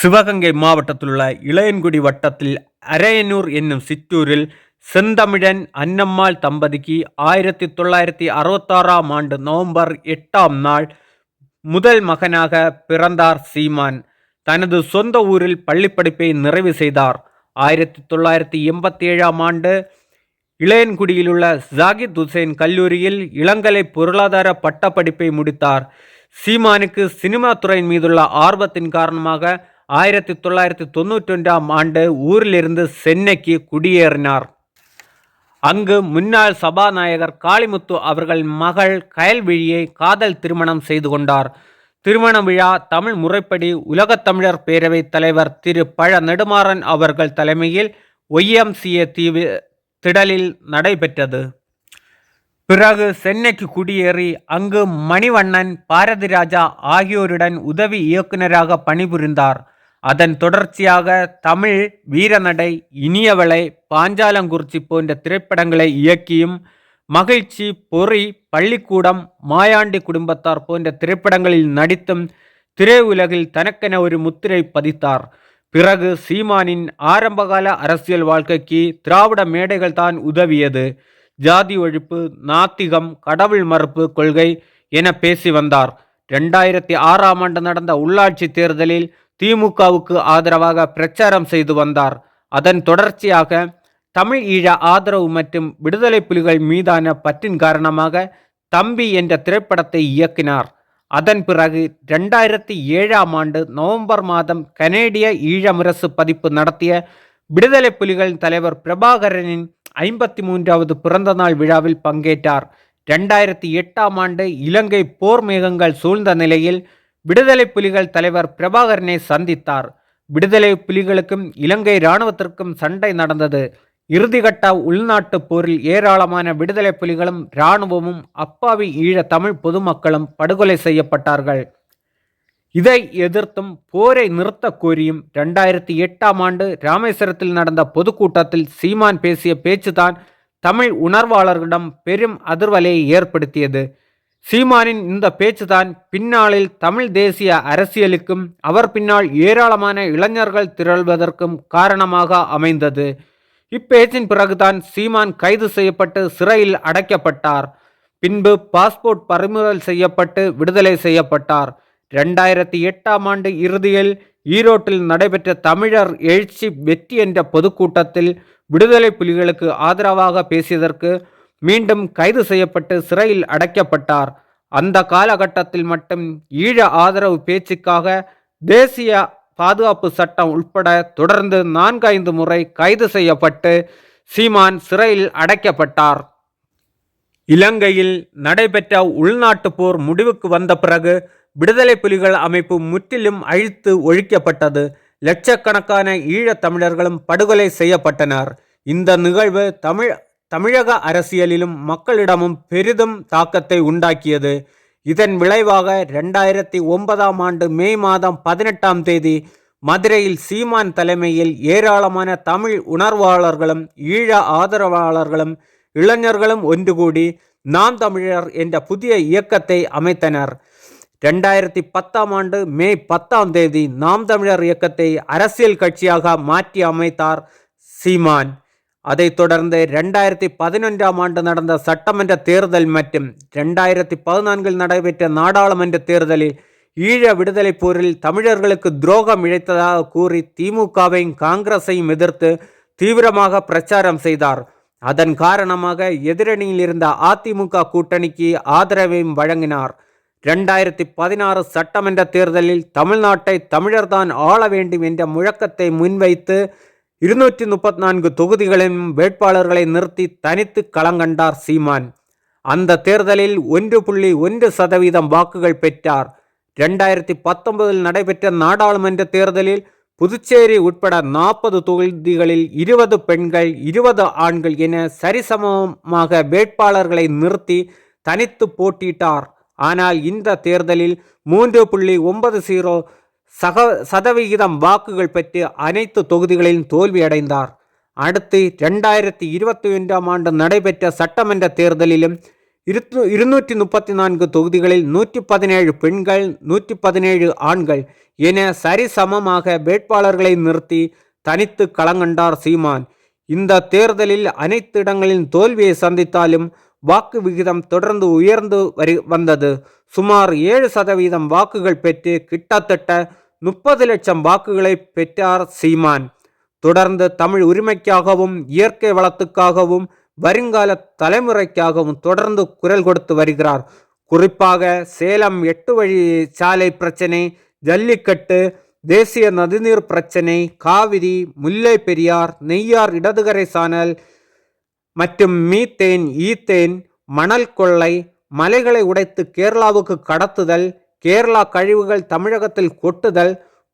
சிவகங்கை மாவட்டத்திலுள்ள இளையன்குடி வட்டத்தில் அரையனூர் என்னும் சிற்றூரில் செந்தமிழன் அன்னம்மாள் தம்பதிக்கு ஆயிரத்தி தொள்ளாயிரத்தி அறுபத்தாறாம் ஆண்டு நவம்பர் எட்டாம் நாள் முதல் மகனாக பிறந்தார் சீமான். தனது சொந்த ஊரில் பள்ளிப்படிப்பை நிறைவு செய்தார். ஆயிரத்தி தொள்ளாயிரத்தி எண்பத்தி ஏழாம் ஆண்டு இளையன்குடியிலுள்ள ஜாகித் ஹுசைன் கல்லூரியில் இளங்கலை பொருளாதார பட்டப்படிப்பை முடித்தார். சீமானுக்கு சினிமா துறையின் மீதுள்ள ஆர்வத்தின் காரணமாக ஆயிரத்தி தொள்ளாயிரத்தி தொண்ணூற்றொன்றாம் ஆண்டு ஊரிலிருந்து சென்னைக்கு குடியேறினார். அங்கு முன்னாள் சபாநாயகர் காளிமுத்து அவர்கள் மகள் கயல்விழியை காதல் திருமணம் செய்து கொண்டார். திருமண விழா தமிழ் முறைப்படி உலகத் தமிழர் பேரவைத் தலைவர் திரு. பழ நெடுமாறன் அவர்கள் தலைமையில் ஒய்எம்சிஏ தீவு திடலில் நடைபெற்றது. பிறகு சென்னைக்கு குடியேறி அங்கு மணிவண்ணன் பாரதிராஜா ஆகியோருடன் உதவி இயக்குநராக பணிபுரிந்தார். அதன் தொடர்ச்சியாக தமிழ் வீரநடை இனியவளை பாஞ்சாலங்குறிச்சி போன்ற திரைப்படங்களை இயக்கியும் மகிழ்ச்சி பொறி பள்ளிக்கூடம் மாயாண்டி குடும்பத்தார் போன்ற திரைப்படங்களில் நடித்தும் திரையுலகில் தனக்கென ஒரு முத்திரை பதித்தார். பிறகு சீமானின் ஆரம்பகால அரசியல் வாழ்க்கைக்கு திராவிட மேடைகள் தான் உதவியது. ஜாதி ஒழிப்பு நாத்திகம் கடவுள் மறுப்பு கொள்கை என பேசி வந்தார். ரெண்டாயிரத்தி ஆறாம் ஆண்டு நடந்த உள்ளாட்சி தேர்தலில் திமுகவுக்கு ஆதரவாக பிரச்சாரம் செய்து வந்தார். அதன் தொடர்ச்சியாக தமிழ் ஈழ ஆதரவு மற்றும் விடுதலை புலிகள் மீதான பற்றின் காரணமாக தம்பி என்ற திரைப்படத்தை இயக்கினார். அதன் பிறகு ரெண்டாயிரத்தி ஏழாம் ஆண்டு நவம்பர் மாதம் கனேடிய ஈழமுரசு பதிப்பு நடத்திய விடுதலை புலிகள் தலைவர் பிரபாகரனின் ஐம்பத்தி மூன்றாவது பிறந்தநாள் விழாவில் பங்கேற்றார். ரெண்டாயிரத்தி எட்டாம் ஆண்டு இலங்கை போர் மேகங்கள் சூழ்ந்த நிலையில் விடுதலை புலிகள் தலைவர் பிரபாகரனை சந்தித்தார். விடுதலை புலிகளுக்கும் இலங்கை இராணுவத்திற்கும் சண்டை நடந்தது. இறுதிகட்ட உள்நாட்டு போரில் ஏராளமான விடுதலை புலிகளும் இராணுவமும் அப்பாவி ஈழ தமிழ் பொதுமக்களும் படுகொலை செய்யப்பட்டார்கள். இதை எதிர்த்தும் போரை நிறுத்த கோரியும் ரெண்டாயிரத்தி எட்டாம் ஆண்டு ராமேஸ்வரத்தில் நடந்த பொதுக்கூட்டத்தில் சீமான் பேசிய பேச்சுதான் தமிழ் உணர்வாளர்களிடம் பெரும் அதிர்வலையை ஏற்படுத்தியது. சீமானின் இந்த பேச்சுதான் பின்னாளில் தமிழ் தேசிய அரசியலுக்கும் அவர் பின்னால் ஏராளமான இளைஞர்கள் திரள்வதற்கும் காரணமாக அமைந்தது. இப்பேச்சின் பிறகுதான் சீமான் கைது செய்யப்பட்டு சிறையில் அடைக்கப்பட்டார். பின்பு பாஸ்போர்ட் பறிமுதல் செய்யப்பட்டு விடுதலை செய்யப்பட்டார். ரெண்டாயிரத்தி எட்டாம் ஆண்டு இறுதியில் ஈரோட்டில் நடைபெற்ற தமிழர் எழுச்சி வெற்றி என்ற பொதுக்கூட்டத்தில் விடுதலை புலிகளுக்கு ஆதரவாக பேசியதற்கு மீண்டும் கைது செய்யப்பட்டு சிறையில் அடைக்கப்பட்டார். அந்த காலகட்டத்தில் மட்டும் ஈழ ஆதரவு பேச்சுக்காக தேசிய பாதுகாப்பு சட்டம் உட்பட தொடர்ந்து நான்கைந்து முறை கைது செய்யப்பட்டு சீமான் சிறையில் அடைக்கப்பட்டார். இலங்கையில் நடைபெற்ற உள்நாட்டுப் போர் முடிவுக்கு வந்த பிறகு விடுதலை புலிகள் அமைப்பு முற்றிலும் அழித்து ஒழிக்கப்பட்டது. லட்சக்கணக்கான ஈழத் தமிழர்களும் படுகொலை செய்யப்பட்டனர். இந்த நிகழ்வு தமிழ் தமிழக அரசியலிலும் மக்களிடமும் பெரிதும் தாக்கத்தை உண்டாக்கியது. இதன் விளைவாக ரெண்டாயிரத்தி ஒன்பதாம் ஆண்டு மே மாதம் பதினெட்டாம் தேதி மதுரையில் சீமான் தலைமையில் ஏராளமான தமிழ் உணர்வாளர்களும் ஈழ ஆதரவாளர்களும் இளைஞர்களும் ஒன்று கூடி நாம் தமிழர் என்ற புதிய இயக்கத்தை அமைத்தனர். ரெண்டாயிரத்தி பத்தாம் ஆண்டு மே பத்தாம் தேதி நாம் தமிழர் இயக்கத்தை அரசியல் கட்சியாக மாற்றி அமைத்தார் சீமான். அதைத் தொடர்ந்து ரெண்டாயிரத்தி பதினொன்றாம் ஆண்டு நடந்த சட்டமன்ற தேர்தல் மற்றும் ரெண்டாயிரத்தி பதினான்கில் நடைபெற்ற நாடாளுமன்ற தேர்தலில் ஈழ விடுதலை போரில் தமிழர்களுக்கு துரோகம் இழைத்ததாக கூறி திமுகவையும் காங்கிரஸையும் எதிர்த்து தீவிரமாக பிரச்சாரம் செய்தார். அதன் காரணமாக எதிரணியில் இருந்த அதிமுக கூட்டணிக்கு ஆதரவையும் வழங்கினார். ரெண்டாயிரத்தி பதினாறு சட்டமன்ற தேர்தலில் தமிழ்நாட்டை தமிழர்தான் ஆள வேண்டும் என்ற முழக்கத்தை முன்வைத்து இருநூற்றி முப்பத்தி நான்கு தொகுதிகளிலும் வேட்பாளர்களை நிறுத்தி தனித்து களங்கண்டார் சீமான். அந்த தேர்தலில் ஒன்று புள்ளி ஒன்று சதவீதம் வாக்குகள் பெற்றார். ரெண்டாயிரத்தி பத்தொன்பதில் நடைபெற்ற நாடாளுமன்ற தேர்தலில் புதுச்சேரி உட்பட நாற்பது தொகுதிகளில் இருபது பெண்கள் இருபது ஆண்கள் என சரிசமமாக வேட்பாளர்களை நிறுத்தி தனித்து போட்டியிட்டார் ஆனால் இந்த தேர்தலில் மூன்று புள்ளி ஒன்பது ஜீரோ சக சதவிகிதம் வாக்குகள் பெற்று அனைத்து தொகுதிகளிலும் தோல்வியடைந்தார். அடுத்து ரெண்டாயிரத்தி இருபத்தி ஒன்றாம் ஆண்டு நடைபெற்ற சட்டமன்ற தேர்தலிலும் இருத்து இருநூற்றி முப்பத்தி நான்கு தொகுதிகளில் நூற்றி பதினேழு பெண்கள் நூற்றி பதினேழு ஆண்கள் என சரிசமமாக வேட்பாளர்களை நிறுத்தி தனித்து களங்கண்டார் சீமான். இந்த தேர்தலில் அனைத்து இடங்களிலும் தோல்வியை சந்தித்தாலும் வாக்கு விகிதம் தொடர்ந்து உயர்ந்து வரி வந்தது. சுமார் ஏழு சதவீதம் வாக்குகள் பெற்று கிட்டத்தட்ட முப்பது லட்சம் வாக்குகளை பெற்றார் சீமான். தொடர்ந்து தமிழ் உரிமைக்காகவும் இயற்கை வளத்துக்காகவும் வருங்கால தலைமுறைக்காகவும் தொடர்ந்து குரல் கொடுத்து வருகிறார். குறிப்பாக சேலம் எட்டு வழி சாலை பிரச்சனை ஜல்லிக்கட்டு தேசிய நதிநீர் பிரச்சனை காவிரி முல்லை பெரியார் நெய்யார் இடதுகரை சானல் மற்றும் மீத்தேன் ஈத்தேன் மணல் கொள்ளை மலைகளை உடைத்து கேரளாவுக்கு கடத்துதல் கேரளா கழிவுகள் தமிழகத்தில் கொட்டுதல்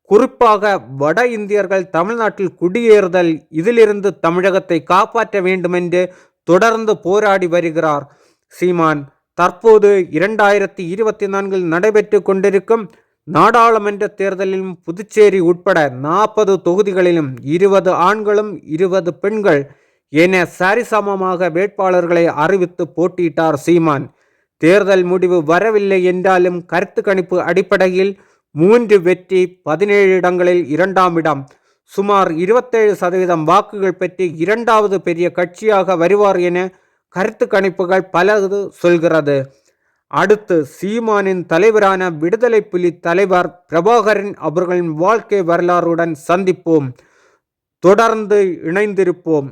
குறிப்பாக வட இந்தியர்கள் தமிழ்நாட்டில் குடியேறுதல் இதிலிருந்து தமிழகத்தை காப்பாற்ற வேண்டுமென்று தொடர்ந்து போராடி வருகிறார். சீமான் தற்போது இரண்டாயிரத்தி இருபத்தி நான்கில் நடைபெற்று கொண்டிருக்கும் நாடாளுமன்ற தேர்தலிலும் புதுச்சேரி உட்பட நாற்பது தொகுதிகளிலும் இருபது ஆண்களும் இருபது பெண்கள் என சரிசமமாக வேட்பாளர்களை அறிவித்து போட்டியிட்டார் சீமான். தேர்தல் முடிவு வரவில்லை என்றாலும் கருத்து கணிப்பு அடிப்படையில் மூன்று வெற்றி பதினேழு இடங்களில் இரண்டாம் இடம். சுமார் இருபத்தேழு சதவீதம் வாக்குகள் பெற்று இரண்டாவது பெரிய கட்சியாக வருவார் என கருத்து கணிப்புகள் பலது சொல்கிறது. அடுத்து சீமானின் தலைவரான விடுதலை புலி தலைவர் பிரபாகரன் அவர்களின் வாழ்க்கை வரலாறுடன் சந்திப்போம். தொடர்ந்து இணைந்திருப்போம்.